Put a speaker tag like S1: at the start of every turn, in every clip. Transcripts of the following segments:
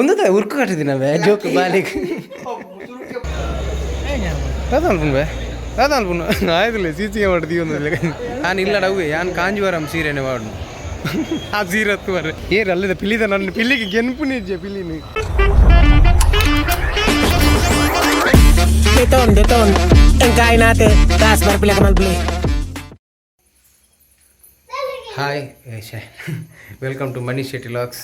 S1: ಒಂದು ತ ಉರ್ಕು ಕಟ್ಟಿದ್ದೀನವೆ ಜೋಕ್ ಬಾಲಿಗೆ. ಅದ ಅನ್ಪುನ್ ಬೇ? ಅದ ಅನ್ಪುನ್ ಆಯ್ತಲ್ಲ ಸೀಚಿಗೆ ಮಾಡ್ತೀವಿ ಒಂದು ನಾನು ಇಲ್ಲ ಡವ್ವೆ ಯಾನ್ ಕಾಂಜಿವರಂ ಸೀರೆನೆ ಮಾಡು ಆ ಸೀರೆ ಹತ್ತು ಬರ್ರೆ ಏರ್ ಅಲ್ಲದ ಪಿಲಿದ ನನ್ನ ಪಿಲ್ಲಿಗೆ ಗೆನ್ಪು ನಿಜ ಪಿಲ್ಲಿನಿ
S2: Beton, beton. Engkain natin. Taas, barpila ka man, beli.
S1: Hi ಶೇ ವೆಲ್ಕಮ್ ಟು ಮನಿ ಶೆಟ್ಟಿ ಲಾಕ್ಸ್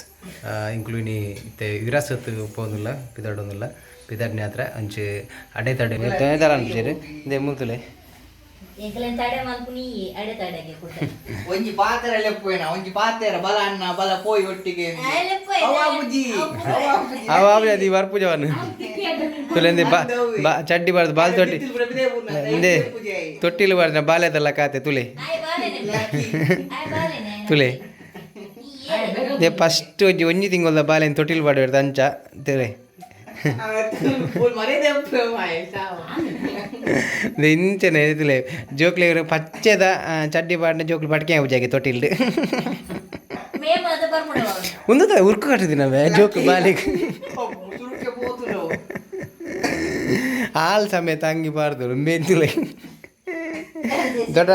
S1: ಇಂಕ್ಲೂನಿ ಇತ್ತೆ ವಿರಾಸತ್ ಪೋದಿಲ್ಲ ಪಿದಾಡೋದಿಲ್ಲ ಪಿದಾಡ್ನಿ ಹತ್ರ ಅಂಚೆ ಅಡೆ ತಡೆ ತೇದಾರ ಇದೆ.
S3: ಎಂಕಲೆನ್ ತಡೆ ಮಲ್ಪುನಿ ಅಡೆ ತಡೆಗೆ
S4: ಒಂಜಿ ಪಾತ್ರ ಲೆಪ್ಪುವೆನ ಪಾತೆರ ಬಲ ಅಣ್ಣ ಬಲ ಪೋಯಿ ಒಟ್ಟಿಗೆ
S1: ಅದು ವರ್ಪುಜವನು ತುಲೆಂದೆ ಬಾ ಬಾ ಚಡ್ಡಿ ಬಾರ್ದು ಬಾಲ್ ತೊಟ್ಟಿ. ಹಿಂದೆ. ತೊಟ್ಟಿಲು ಬಾರ್ದ ಬಾಲ್ಯದಲ್ಲ ಕಾತೆ ತುಲೆ. ತುಲೆ. ದೇ ಫಸ್ಟ್ ಒಂಜಿ ಒಂಜಿ ತಿಂಗೊಲ್ಲ ಬಾಲೆನ್ ತೊಟ್ಟಿಲ್ ಪಾಡುವೆರ್ ಅಂಚ ತೆರೆ ಇಂಚನೆ ಇದಿಲೆ ಜೋಕ್ಲಿಗೆ ಪಚ್ಚೆದ ಚಡ್ಡಿ ಪಾಡಿನ ಜೋಕ್ಲಿ ಪಟ್ಕೆ
S3: ಆಗಿ ತೊಟ್ಟಿಲ್
S1: ಒಂದು ಉರ್ಕು ಕಟ್ಟಿದ್ವಿ ನಾವೇ ಜೋಕ್ ಬಾಲಿಗೆ ಹಾಲು ಸಮೇತ ಅಂಗಿ ಬಾರ್ದು ಮೆಂತುಲೆ ದೊಡ್ಡ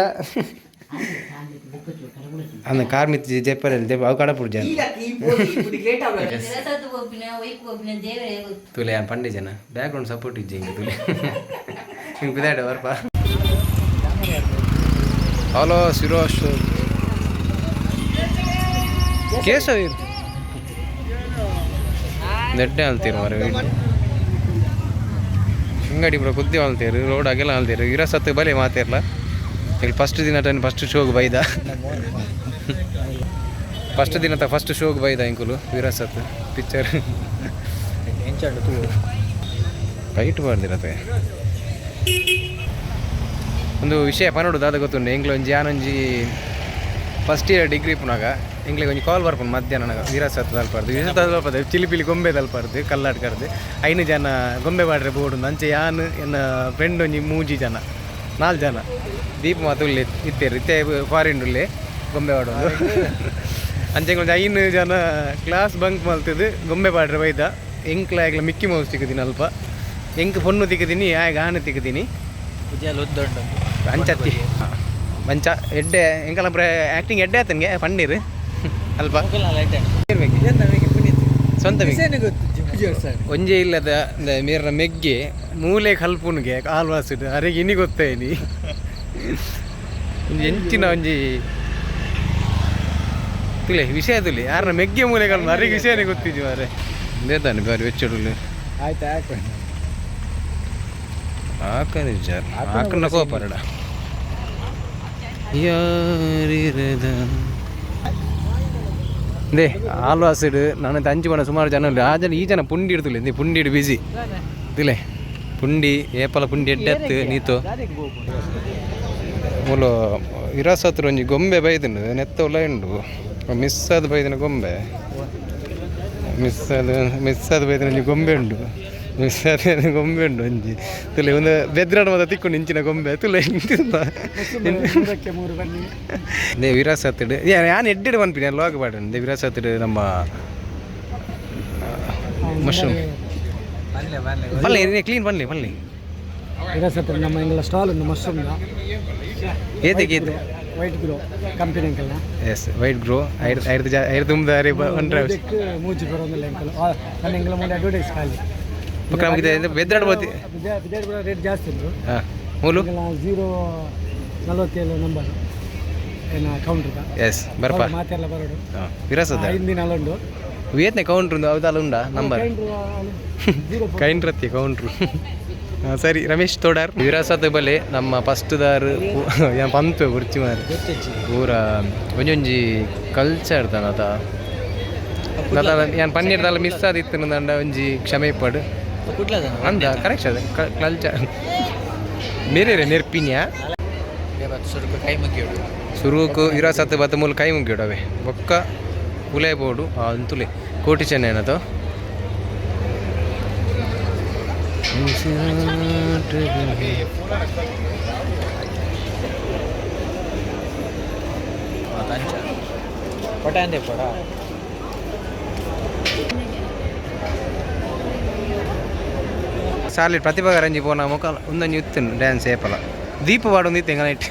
S1: ಅಂದ
S4: ಕಾರ್ ಕಾರ್ಮಿತ್
S3: ಜೈಪರಲ್ಲಿ ದೇವ ಅವು ಕಡ ಪೂಜೆ
S1: ತುಲೆ ಪಂಡೆ ಜನ ಬ್ಯಾಕ್ ಗ್ರೌಂಡ್ ಸಪೋರ್ಟ್ ಇಜ್ಜೆ ಹಿಂಗೆ ತುಲೆ ಹಿಂಗೆ ಬಿದಾಡ ಬರ್ಪ ಹಲೋ ಸಿರೋಶ್ ಕೇಸವ್ ಇರು ದಡ್ಡೆ ಅಂತೀರ ಮರ ಹಿಂಗಡಿ ಬಿಡ ಕುದ್ದಿ ಅಂತೀರಿ ರೋಡ್ ಆಗಿಲ್ಲ ಅಂತೀರಿ ಇರೋ ಸತ್ತು ಬಲಿ ಮಾತಿರಲ್ಲ ಇಲ್ಲಿ ಫಸ್ಟ್ ದಿನ ಟೈನ್ ಫಸ್ಟ್ ಶೋಗೆ ಬೈದ. ಫಸ್ಟ್ ದಿನ ತ ಫಸ್ಟ್ ಶೋಗೆ ಬೈದ ಇಂಕುಲು ವಿರಾಸತ್ ಪಿಕ್ಚರ್ ಕೈಟ್ ಮಾಡ್ದಿರತ್ತೆ ಒಂದು ವಿಷಯ ಪನೋಡು ದಾದ ಗೊತ್ತುಂಡು ಎಂಗ್ಲ ಒಂಜಿ ಯಾನೊಂಜಿ ಫಸ್ಟ್ ಇಯರ್ ಡಿಗ್ರಿ ಪುನಾಗ, ಎಂಗ್ಲಿಗೆ ಒಂಜಿ ಕಾಲ್ ಬರ್ಪುಂಡು ಮಧ್ಯಾಹ್ನ ನನಗೆ ವೀರಸತ್ ತಲ್ಪಾರ್ದು ವೀರಸತ್ ಚಿಲಿಪಿಲಿ ಗೊಂಬೆ ತಲ್ಪಾರ್ದು ಕಲ್ಲಾಡ್ಕರ್ದು. ಐನು ಜನ ಗೊಂಬೆ ಬಾಡ್ರೆ ಬೋಡು ಅಂಚೆ ಯಾನ್ ಎನ್ನ ಫ್ರೆಂಡ್ ಒಂಜಿ ಮೂಜಿ ಜನ ನಾಲ್ಕು ಜನ ದೀಪ ಮಾತು ಇತ್ತೇರಿ ಇತ್ತೆ ಫಾರಿನ್ ಉಳ್ಳಿ ಗೊಂಬೆ ಬಾಡೋದು ಅಂಚೆ ಐನು ಜನ ಕ್ಲಾಸ್ ಬಂಕ್ ಮಲ್ತಿದ್ದು ಗೊಂಬೆ ಪಾಡ್ರೆ ಬೈದ ಎಂಕ್ಲ ಆಗ್ಲ ಮಿಕ್ಕಿ ಮೌಸ್ ತಿಕ್ಕದೀನಿ ಅಲ್ಪ. ಎಂಕ್ ಪೊಣ್ಣು ತಿಕ್ಕದೀನಿ ಆಗ ಆನೆ ತಿಕ್ಕದೀನಿ ಅಂಚತ್ತಿ. ಮಂಚ ಎಡ್ಡೆ ಎಂಕಲ ಆ್ಯಕ್ಟಿಂಗ್ ಎಡ್ಡೆ ಆತನಿಗೆ ಪನ್ನೀರ್. ಅಲ್ಪ. ಸ್ವಂತ. ಒಂಜೆ ಇಲ್ಲದ ಮೇರ ಮೀರ್ನ ಮೆಗ್ಗೆ ಮೂಲೆ ಕಲ್ಪುನ್ಗೆ ಕಾಲ್ವಾಸಿಡು ಅರೆಗೆ ಇನಿ ಗೊತ್ತೇನಿ ಒಂಜಿ ಎಂಚಿನ ಒಂಜಿ ತುಲೆ ವಿಷಯ ತುಲೆ. ಯಾರನ್ನ ಮೆಗ್ಗೆ ಮೂಲೆ ಕಲ್ಪು ಅರೆಗೆ ವಿಷಯನೇ ಗೊತ್ತಿದ್ವಿ ಮಾರೆ ಬೇತಾನೆ ಬಾರಿ ವೆಚ್ಚಡುಲು.
S2: ಆಯ್ತು ಆಯ್ತು
S1: ಆಕ ನಿಜ ಆಕನ ಕೋಪರಡ ಯಾರಿರದ? ದೇ ಆಲ್ವಾಸಿಡು ನನ್ನ ಅಂಚು ಬಣ್ಣ ಸುಮಾರು ಜನ ಇಲ್ಲ. ಆ ಜನ ಈ ಜನ ಪುಂಡಿ ಇಡ್ತಿಲ್ಲ ನೀ ಪುಂಡಿ ಇಡು ಬಿಸಿ ತಿಲೆ ಪುಂಡಿ ಏಪಲ ಪುಂಡಿ ಎಡ್ಡೆತ್ತು ನೀತು. ಮೂಲು ಇರಾಸತ್ರ ಒಂಜಿ ಗೊಂಬೆ ಬೈದಿನ ನೆತ್ತ ಉಲ್ಲ ಉಂಡು? ಮಿಸ್ ಆದ ಬೈದಿನ ಗೊಂಬೆ. ಮಿಸ್ ಆದ ಮಿಸ್ ಆದ ಬೈದಿನ ಒಂಜಿ ಗೊಂಬೆ ಉಂಡು. ಮಿಸ್ ಆದ ಗೊಂಬೆ ಉಂಡು ಒಂಜಿ. ತುಲೆ ಒಂದು ಬೆದ್ರಾಡ ಮತ್ತೆ ತಿಕ್ಕೊಂಡು ಇಂಚಿನ ಗೊಂಬೆ ತುಲೆ
S2: ಬನ್ನಿ
S1: ದೇ ವಿರಾಸತ್ತಡು ಯಾನ್ ಎಡ್ಡೆಡು ಪನ್ಪಿನಿ ಲಾಗ್ ಬಾಡ ದೇ ವಿರಾಸತ್ತಡು ನಮ್ಮ ಮಶ್ರೂಮ್. ಬನ್ನಿ ಕ್ಲೀನ್ ಪನ್ಲಿ
S2: ಇರಸತ್ರ ನಮ್ಮ ಎಂಗ್ಲ ಸ್ಟಾಲ್ ಉಂಟು ಮಶ್ರೂಮ್
S1: ಏತಕ್ಕೆ ಏತು
S2: ವೈಟ್ ಗ್ರೋ ಕಂಪನಿ ಎಂಕಲ್ನ
S1: ಎಸ್ ವೈಟ್ ಗ್ರೋ ಐದು ಐದು ಜಾ ಐದು ತುಂಬ ಅರೆ ಒಂಡ್ರೆ
S2: ಇದಕ್ಕೆ ಮೂಜಿ ಬರೋದಿಲ್ಲ ಎಂಕಲ್ ನನ್ನ ಎಂಗ್ಲ ಮುಂದೆ ಅಡ್ವರ್ಟೈಸ್ ಖಾಲಿ.
S1: ಪಕ್ಕ ನಮಗೆ ಬೆದ್ರಾಡ ಬೋತಿ
S2: ವಿದ್ಯಾರ್ಥಿ ರೇಟ್ ಜಾಸ್ತಿ
S1: ಹಾಂ. ಮೂಲು?
S2: ಜೀರೋ ನಲವತ್ತೇಳು ನಂಬರ್ ಏನ ಕೌಂಟ್ರ್
S1: ಎಸ್ ಬರಪ್ಪ
S2: ಮಾತೆಲ್ಲ ಬರೋಡು
S1: ವಿರಾಸದ
S2: ಹಿಂದಿನ ಅಲ್ಲುಂಡು
S1: ವಿಯತ್ನೆ ಕೌಂಟ್ರ್ ಅವದಲ್ಲ ಉಂಡಾ ನಂಬರ್ ಕೈಂಡ್ರತ್ತಿ ಕೌಂಟ್ರು ಸರಿ, ರಮೇಶ್ ತೋಡಾರ್. ವಿರಾಸತ್ ಬಲೆ, ನಮ್ಮ ಫಸ್ಟ್ ದಾರ್ ಪಂತು ಗುರ್ಚಿ ಮಾರಿ ಪೂರ ಒಂಜೊಂಜಿ ಕಲ್ಚರ್ ತನತ ಯಾನ್ ಪನ್ನೀರ್ದಲ್ಲ ಮಿಸ್ ಆದಿತ್ತು ದಂಡ, ಒಂಜಿ ಕ್ಷಮೆ ಪಡು ಅಂದ ಕರೆಕ್ಟ್ ಅದ ಕಲ್ಚರ್ ಬೇರೆ ನೆರ್ಪಿನ್ಯಾ
S4: ನೆರ್ಪಿನ್ಯ?
S1: ಸುರುಕು, ವಿರಾಸತ್ ಬತ್ತ ಮೂಲ ಕೈ ಮುಗಿಯೋಡವೆ ಬೊಕ್ಕ, ಉಲೆ ಬೋಡು ಅಂತುಲೆ. ಕೋಟಿ பட்டாண்டே போடா
S4: సార్లు ప్రతిభ
S1: గారు అని చెప్పి నా ముఖాలు ఉందని చెప్తాను డ్యాన్స్ చేపల దీపు వాడు ఉంది తెంగలైట్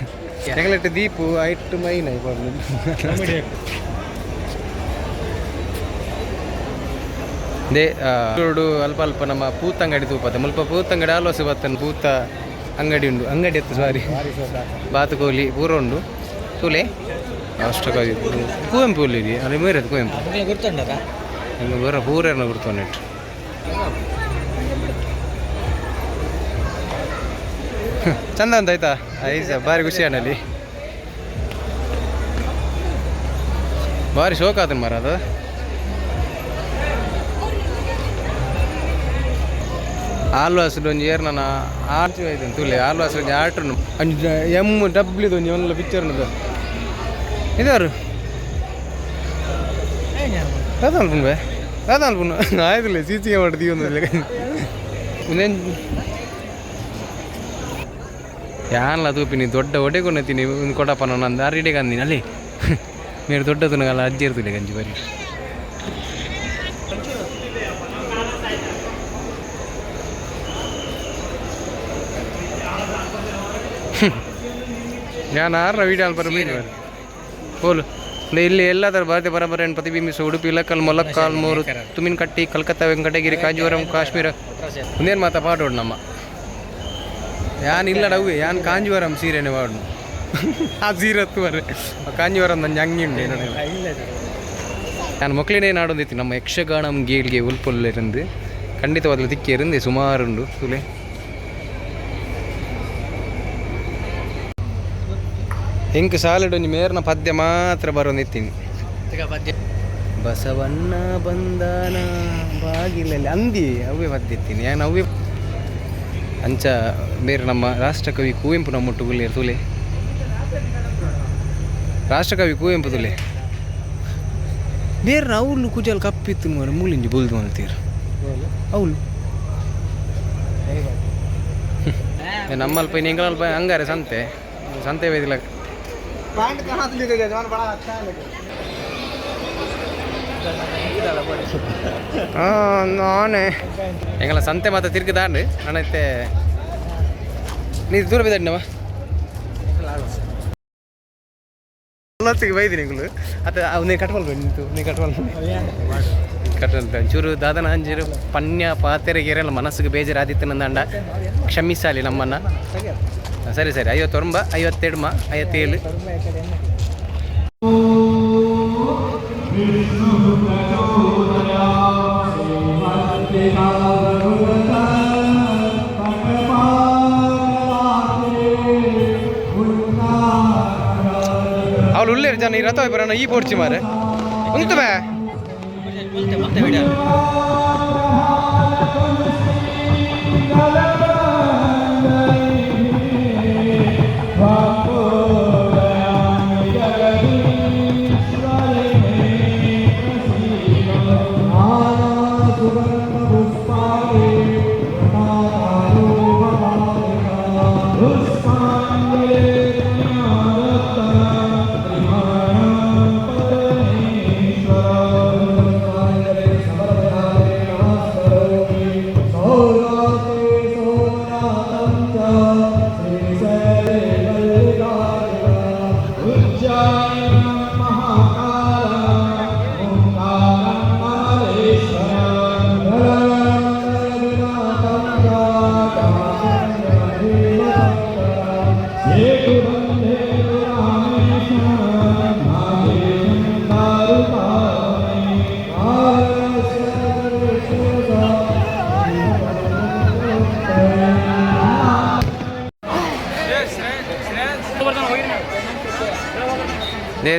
S1: తెంగలైట్ దీపు ఐట్ మైన అయిపోతుంది ದೇ ಅಲ್ಪ ಅಲ್ಪ ನಮ್ಮ ಪೂತ ಅಂಗಡಿ ತೂಪತ್ತೆ ಮುಲ್ಪ ಪೂತ ಅಂಗಡಿ ಆಲೋಸಿ ಬತ್ತನ್ ಪೂತ ಅಂಗಡಿ ಉಂಡು. ಅಂಗಡಿ ಎತ್ತು ಸಾರಿ ಬಾತುಕೋಲಿ ಪೂರ ಉಂಡು. ತೂಲೆ? ಅಷ್ಟಕ್ಕಾಗಿ. ಕುವೆಂಪು ಇಲ್ಲಿ ಅಲ್ಲಿ ಮೇರದು ಕುವೆಂಪು. ಹೆಂಗೆ ಬರ ಪೂರನ್ನ ಗುರ್ತೊಂಡಿಟ್ಟು ಚಂದ ಅಂತ ಆಯ್ತಾ? ಐಸ ಭಾರಿ ಖುಷಿ ಅಣ್ಣಲ್ಲಿ ಭಾರಿ ಶೋಕ ಆತನ ಮರ ಅದು ಆಲ್ವಾಸ್ಡು ಒಂಜಿ ಏರ್ ನನ್ನ ಆರ್ಚು ಆಯ್ತು ತುಲೆ ಆಲ್ವಾಸ್ ಒಂಜಿ ಆಟನು ಒಂಜಿ ಎಂ ಡಬ್ಲಿದು ಒಂಜಿ ಒಂದು ಪಿಕ್ಚರ್ನದು ಇದಾರು ಅಲ್ಪುನ್ ಬೇ ಅದಲ್ಪುನ್ ಆಯ್ತಲ್ಲ ಸಿ ಸಿ ಒಂದು ಇನ್ನೇನು? ಯಾನ್ಲ ತೂಪಿನಿ ದೊಡ್ಡ ಒಡೆ ಕೊನೆತೀನಿ ಒಂದು ಕೊಡಪ್ಪ ನಾನು ಅಂದ ಅರಿಡೆಗೆ ಅಂದಿನಿ, ಅಲ್ಲಿ. మీరు ದೊಡ್ಡ ತುನಗಲ್ಲ ಅಜ್ಜಿ ಇರ್ತಿಲ್ಲ ಗಂಜಿ ಬರೀ. ಜ್ಞಾನಾರ ವೀಡಿಯೋ ಅಲ್ಲಿ ಬರಬೇಕು ആൽപ്പറമ്പിൽ പോലും ಇಲ್ಲಿ ಎಲ್ಲಾದರೂ ಭಾರತೀಯ ಪರಂಪರೆಯನ್ನು ಪ್ರತಿಬಿಂಬಿಸುವ ಉಡುಪಿ ಇಲಕಲ್ ಮೊಲಕ್ಕಾಲ್, ಮೂರು, ತುಮಿನಕಟ್ಟಿ, ಕಲ್ಕತ್ತಾ, ವೆಂಕಟಗಿರಿ, ಕಾಂಜೀವರಂ, ಕಾಶ್ಮೀರ. ಒಂದೇನು ಮಾತಾ ಪಾಡೋಡು ನಮ್ಮ. ಯಾನ್ ಇಲ್ಲ ಡವ್ವೆ, ಯಾನ್ ಕಾಂಜೀವರಂ ಸೀರೆನೆ ಪಾಡು ಆ ಸೀರೆ ಹತ್ತುವರೆ. ಕಾಂಜೀವರಂ ನನ್ನ ಹಂಗಿಂಡೆ ನಾನು ಮಕ್ಕಳೇನೇ ನಾಡೊಂದಿತ್ತು ನಮ್ಮ ಯಕ್ಷಗಾನಂ ಗೇಲ್ಗೆ ಉಲ್ಪೊಲ್ಲಿರಂದು. ಖಂಡಿತವಾಗ್ಲೂ ತಿಕ್ಕಿ ಇರಂದೆ ಸುಮಾರುಂಡು ತುಲೆ ಹೆಂಗೆ ಸಾಲಿಡ್ ಮೇರ್ನ ಪದ್ಯ ಮಾತ್ರ ಬರೋಂದಿತ್ತೀನಿ ಬಸವಣ್ಣ ಬಂದಾನ ಬಾಗಿಲಲ್ಲಿ. ಅಂದಿ ಅವೇ ಪದ್ಯ ಇತ್ತೀನಿ ಏನು ಅವೇ ಅಂಚ ಬೇರೆ ನಮ್ಮ ರಾಷ್ಟ್ರಕವಿ ಕುವೆಂಪು ನಮ್ಮೊಟ್ಟು ಗುಲಿ ತುಲೆ ರಾಷ್ಟ್ರಕವಿ ಕುವೆಂಪು ತುಲೆ ಬೇರೆ ಅವಳು ಕುಜಲ್ ಕಪ್ಪಿತ್ತು ಮರ ಮೂಲಿಂಜಿ ಬುಲ್ದು ಅಂತೀರು ಅವಳು ನಮ್ಮಲ್ಪ ನಿಂಗಳಲ್ಪ ಹಂಗಾರೆ ಸಂತೆ. ಸಂತೆ ವೇದಿಲ್ಲ ನಾನೇ. ಹೆಂಗಲ್ಲ ಸಂತೆ ಮಾತ ತಿರ್ಗಿದಾನ್ರಿ ನನ್ನೈತೆ ನೀರು ದೂರ ಬಿದ್ದಾಡಿನವ ಬೈದಿ ನಿಂಗಳು ಅತ್ತ ನೀ ಕಟ್ವಲ್ಬೇಡಿ ನಿಂತು ನೀ ಕಟ್ಬಲ್ ಕಟ್ವಲ್ ಚೂರು ದಾದನ ಅಂಜೀರು ಪನ್ಯ ಪಾತೆರೆಗೆರೆಲ್ಲ ಮನಸ್ಸಿಗೆ ಬೇಜಾರಾದಿತ್ತು ನಂದಂಡ ಕ್ಷಮಿಸಾಲಿ ನಮ್ಮನ್ನ. ಸರಿ ಸರಿ. ಐವತ್ತೊಂಬ ಐವತ್ತೆರಡು ಮಾ, ಐವತ್ತೇಳು. ಅವಳು ಉಳ್ಳೇರು ಜನ, ಈ ರಥ ಬರೋಣ, ಈ ಬೋಡ್ಚಿ ಮಾರೆ. ಉಂಟು ಬೇ ದೇ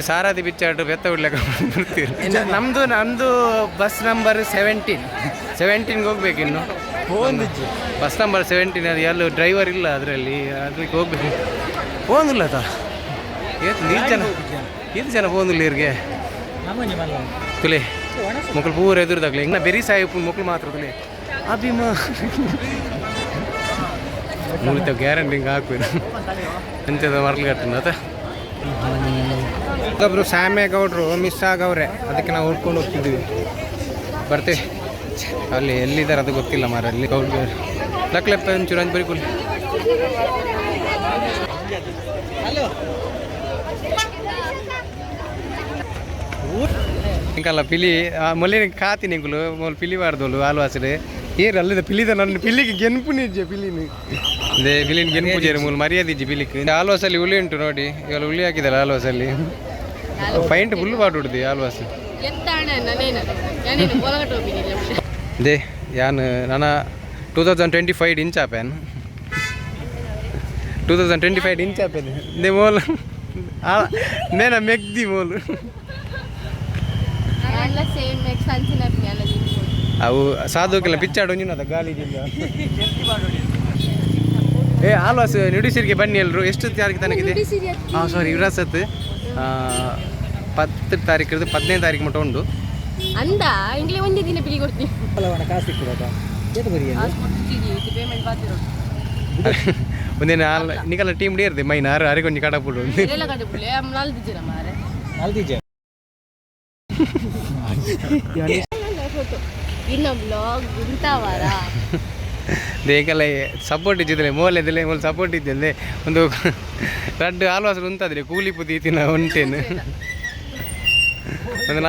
S1: ಸಾರಥಿ ಬಿಚ್ಚಾಡ್ರು ಬೆತ್ತ ಬಿಡ್ಲಿಕ್ಕೆ ಬರ್ತೀರಿ. ನಮ್ಮದು ನಮ್ಮದು ಬಸ್ ನಂಬರ್ ಸೆವೆಂಟೀನ್ ಸೆವೆಂಟೀನ್ಗೆ ಹೋಗ್ಬೇಕು ಇನ್ನು. ಬಸ್ ನಂಬರ್ ಸೆವೆಂಟೀನ್ ಅದು ಎಲ್ಲೂ ಡ್ರೈವರ್ ಇಲ್ಲ ಅದರಲ್ಲಿ ಅದಕ್ಕೆ ಹೋಗ್ಬೇಕು. ಹೋಗಿಲ್ಲ ತಾ ಏನು ನೀರು ಜನ ಇದು ಜನ ಹೋಗಿಲ್ಲ ಇವ್ರಿಗೆ. ತುಲೆ ಮಕ್ಕಳು ಪೂರ ಎದುರ್ದಾಗ್ಲಿ. ಇನ್ನು ಬೆರಿ ಸಾಯಿಪು ಮಕ್ಕಳು ಮಾತ್ರ ತುಲೆ. ಅಭಿಮ. ಮುಳಿತ ಗ್ಯಾರಂಟಿ ಹಿಂಗೆ ಹಾಕ್ಬೇಕು. ಅಂತ ಮರ್ಲು ಕಟ್ಟಿನ ಆತ ಒಬ್ಬರು ಸ್ಯಾಮೇಗೌಡರು ಮಿಸ್ ಆಗವ್ರೆ ಅದಕ್ಕೆ ನಾವು ಹುಡ್ಕೊಂಡು ಹೋಗ್ತಿದ್ದೀವಿ ಬರ್ತೀವಿ ಅಲ್ಲಿ ಎಲ್ಲಿದ್ದಾರೆ ಅದು ಗೊತ್ತಿಲ್ಲ ಮಾರ, ಅಲ್ಲಿ ಗೌಡ್ ಲಕ್ಲೆಪ್ಪ ಚುರಂಜ್ ಬರಿಕುಲ್ ಹಿಂಗಲ್ಲ ಪಿಲಿ. ಮೊಲಿನ ಕಾತಿ ನಿಂಕುಲು ಮೊಲ್ ಪಿಲಿ ಬಾರ್ದೋಳು ಆಲ್ವಾಸ್ರೆ ಏನು ಅಲ್ಲಿದ ಪಿಲಿದ ನನ್ನ ಪಿಲಿಗೆ ಗೆನ್ಪು ನಿಜ್ಜೆ, ಪಿಲಿನ. ಅದೇ, ಪಿಲಿನ ಗೆನ್ಪು ಜೇರು ಮೂಲ ಮರ್ಯಾದಿಜ್ಜಿ ಪಿಲಿಕ್. ಆಲ್ವಾಸಲ್ಲಿ ಹುಳಿ ಉಂಟು ನೋಡಿ, ಇವಾಗ ಹುಳಿ ಹಾಕಿದಲ್ಲ ಆಲ್ವಾಸಲ್ಲಿ. ಪೈಂಟ್ ಫುಲ್ ಬಾಟ್ ಹೊಡ್ದಿ ಆಲ್ವಾಸ್ ದೇ ಯಾನ್ ನಾನು two thousand twenty five inch ಆಪೇನ್ two thousand twenty five inch ಆಪೇನ್ ದೇ ಮೋಲ್. ನೇನ ಮೆಗ್ದಿ ಮೋಲ್. ಅವು ಸಾಧುಕ್ಕೆಲ್ಲ ಪಿಚ್ಚಾಡು ಒಂಜಿನ ಗಾಳಿ ಏ ಆಲ್ವಾಸ್ ನುಡಿಸಿರಿಗೆ ಬನ್ನಿ ಎಲ್ರು. ಎಷ್ಟು ತಾರೀಕು ತನಗಿದೆ ಹಾಂ ಸಾರಿ ವಿರಾಸತ್. ಪತ್ತು ತಾರೀಕು ಹದಿನೈದು ತಾರೀಕು ಮಟ್ಟ ಉಂಟು.
S5: ಅಂದ ಇಂಗ್ಲೇ ಒಂದೇ ದಿನ ಪಿಲಿ ಕೊಡ್ತೀನಿ.
S2: ಕಾಸು ಬರೀ
S5: ಪೇಮೆಂಟ್ ಬಾತಿರೋ
S1: ಒಂದೇ ನಾಲ್ ನಿಕಲ್ಲ ಟೀಮ್ ಡೇ ಇರ್ತದೆ ಮೈನ್ ಆರು
S5: ಎಲ್ಲ ನಾಲ್ಕು ಜನ ಮಾರೆ.
S2: ನಾಲ್ಕು
S5: ಫೋಟೋ ಇನ್ನ ಬ್ಲಾಗ್ ಉಂಟಾವಾರ
S1: ದೇಕಲ್ಲ ಸಪೋರ್ಟ್ ಇದ್ದಿದ್ರೆ ಮೋಲ್ ಮೂಲ ಮೋಲ್ ಸಪೋರ್ಟ್ ಇದ್ದಲ್ಲಿ ಒಂದು ರಡ್ಡು ಆಲ್ವಾಸ್ ಉಂತಾದ್ರೆ ಕೂಲಿ ಪುದಿ ತಿನ್ನ ಉಂಟೇನು ಒಂದು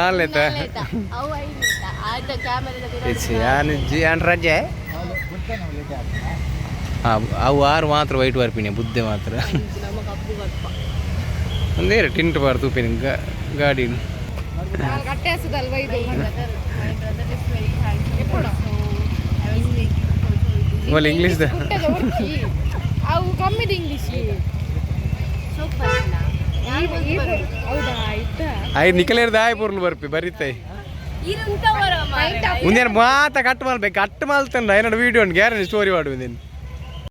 S1: ಯಾನ್ ರಜೆ? ಹಾಂ ಅವು ಆರು ಮಾತ್ರ ವೈಟ್ ಬರ್ಪಿನಿ ಬುದ್ಧೆ ಮಾತ್ರ. ಒಂದೇ ಟಿಂಟ್ ಬಾರ್ ತೂಪಿನಿ ಗಾಡಿ. ಮೋಲ್ ಇಂಗ್ಲೀಷ್
S5: ಅವು ಕಮ್ಮಿ ಇಂಗ್ಲೀಷ್ ಹೌದಾ ಆಯ್ತಾ?
S1: ನಿಕಲೇರ್ದ ಆಯ್ ಪೂರ್ಲು ಬರ್ಪಿ
S5: ಬರೀತೈ.
S1: ಮುಂದೇನು ಮಾತ ಕಟ್ ಮಾಡ್ಬೇಕು ಕಟ್ ಮಾಡ್ತಂಡ ಏನಾದ್ರು ವೀಡಿಯೋ ಗ್ಯಾರಂಟಿ ಸ್ಟೋರಿ ಮಾಡುವ ನೀನು.